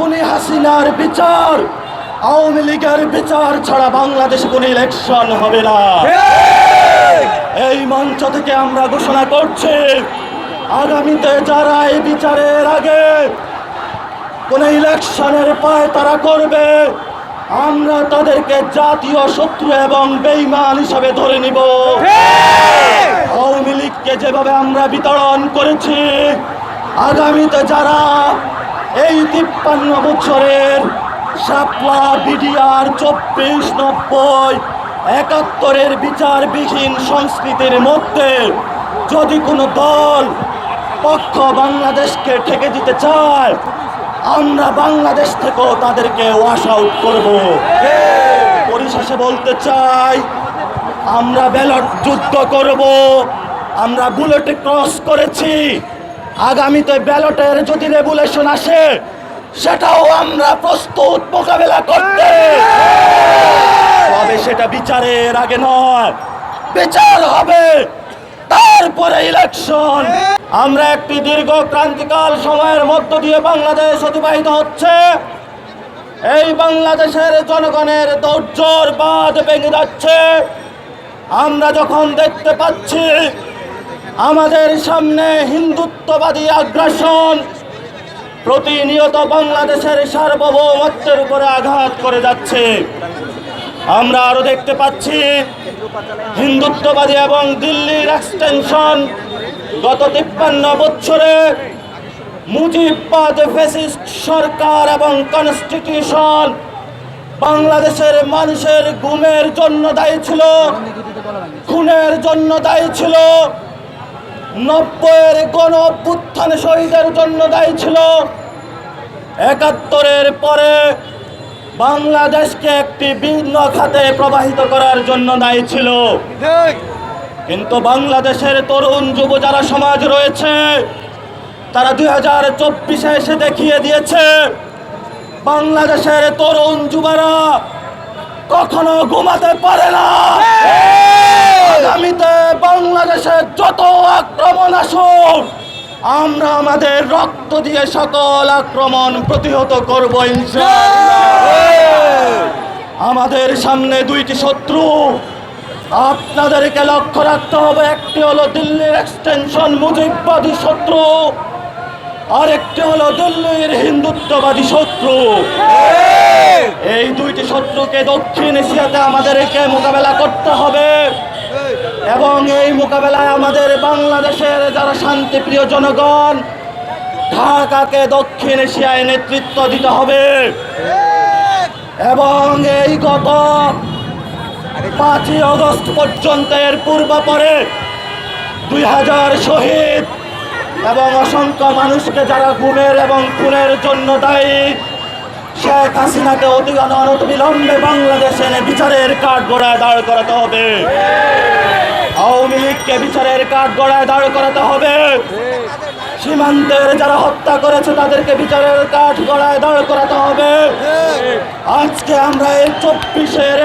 খুনি হাসিনার বিচার আওয়ামী লীগের বিচার ছাড়া বাংলাদেশে কোনো ইলেকশন হবে না। এই মঞ্চ থেকে আমরা ঘোষণা করছি আগামীতে যারা এই বিচারের আগে কোন ইলেকশনের পায় তারা করবে। আমরা তাদেরকে জাতীয় শত্রু এবং বেইমান হিসাবে ধরে নিব। আওয়ামী লীগকে যেভাবে আমরা বিতরণ করেছি আগামীতে যারা এই তিপ্পান্ন বছরের শাপলা বিডিআর চব্বিশ নব্বই একাত্তরের বিচারবিহীন সংস্কৃতির মধ্যে যদি কোনো দল পক্ষ বাংলাদেশকে ঠেকে দিতে চায়, আমরা বাংলাদেশ থেকেও তাদেরকে ওয়াশ আউট করব। পরিশেষে বলতে চাই, আমরা ব্যালট যুদ্ধ করব, আমরা বুলেটে ক্রস করেছি। আগামীতে ব্যালটের যদি রেগুলেশন আসে, সেটাও আমরা প্রস্তুত মোকাবেলা করতে। তবে সেটা বিচারের আগে নয়, বিচার হবে তারপরে ইলেকশন। আমরা একটি দীর্ঘ ক্রান্তিকাল সময়ের মধ্য দিয়ে বাংলাদেশ অতিবাহিত হচ্ছে। এই বাংলাদেশের জনগণের ধৈর্যর বাদ ভেঙে যাচ্ছে। আমরা যখন দেখতে পাচ্ছি আমাদের সামনে হিন্দুত্ববাদী আগ্রাসন প্রতিনিয়ত বাংলাদেশের সার্বভৌমত্বের উপরে আঘাত করে যাচ্ছে। আমরা আরও দেখতে পাচ্ছি, হিন্দুত্ববাদী এবং দিল্লির এক্সটেনশন গত তিপ্পান্ন বছরে মুজিববাদ ফেসিস্ট সরকার এবং কনস্টিটিউশন বাংলাদেশের মানুষের গুমের জন্য দায়ী ছিল, খুনের জন্য দায়ী ছিল। নব্বইয়ের গণ অভ্যুত্থান শহীদের জন্য দায়ী ছিল। একাত্তরের পরে বাংলাদেশকে একটি ভিন্ন খাতে প্রবাহিত করার জন্য দায়ী ছিল। কিন্তু বাংলাদেশের তরুণ যুব যারা সমাজ রয়েছে তারা দুই হাজার চব্বিশে এসে দেখিয়ে দিয়েছে বাংলাদেশের তরুণ যুবরা কখনো ঘুমাতে পারে না। আসুক আমরা আমাদের রক্ত দিয়ে সকল আক্রমণ প্রতিহত করব আমাদের সামনে দুইটি শত্রু। আপনাদেরকে লক্ষ্য রাখতে হবে, একটি হলো দিল্লির এক্সটেনশন মুজিববাদী শত্রু, আরেকটি হলো দিল্লির হিন্দুত্ববাদী শত্রু। এই দুইটি শত্রুকে দক্ষিণ এশিয়াতে আমাদেরকে মোকাবেলা করতে হবে। এবং এই মোকাবেলায় আমাদের বাংলাদেশের যারা শান্তিপ্রিয় জনগণ, ঢাকাকে দক্ষিণ এশিয়ায় নেতৃত্ব দিতে হবে। এবং এই গত পাঁচই আগস্ট পর্যন্ত এর পূর্বাপরে দুই হাজার শহীদ এবং অসংখ্য মানুষকে যারা গুমের এবং খুনের জন্য দায়ী, শেখ হাসিনাকে অতি অনন্ত বিলম্বে বাংলাদেশে বিচারের কাঠ গড়ায় দাঁড় করাতে হবে। আওয়ামী লীগকে বিচারের কাঠ গড়ায় দাঁড় করাতে হবে। সীমান্তের যারা হত্যা করেছে, তাদেরকে বিচারের কাঠ গড়ায় দাঁড় করাতে হবে। আজকে আমরা এই চব্বিশের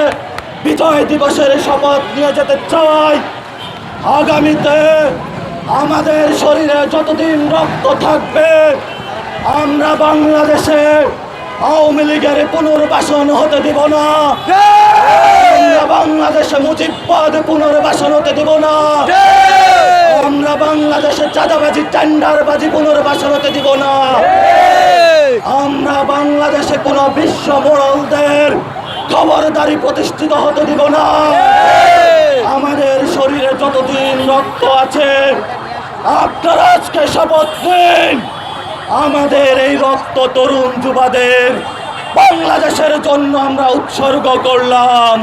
বিজয় দিবসের শপথ নিয়ে যেতে চাই। আগামীতে আমাদের শরীরে যতদিন রক্ত থাকবে, আমরা বাংলাদেশে আওয়ামী লীগের পুনর্বাসন হতে দিব না। বাংলাদেশে মুজিববাদ পুনর্বাসন হতে দিব না। আমরা বাংলাদেশে চাঁদাবাজি, টেন্ডারবাজি পুনর্বাসন হতে দিব না। আমরা বাংলাদেশে কোনো বিশ্ব মোড়লদের খবরদারি প্রতিষ্ঠিত হতে দিব না। আমাদের শরীরে যতদিন রক্ত আছে, আপনারা আজকে শপথ নিন। আমাদের এই রক্ত তরুণ যুবাদের বাংলাদেশের জন্য আমরা উৎসর্গ করলাম।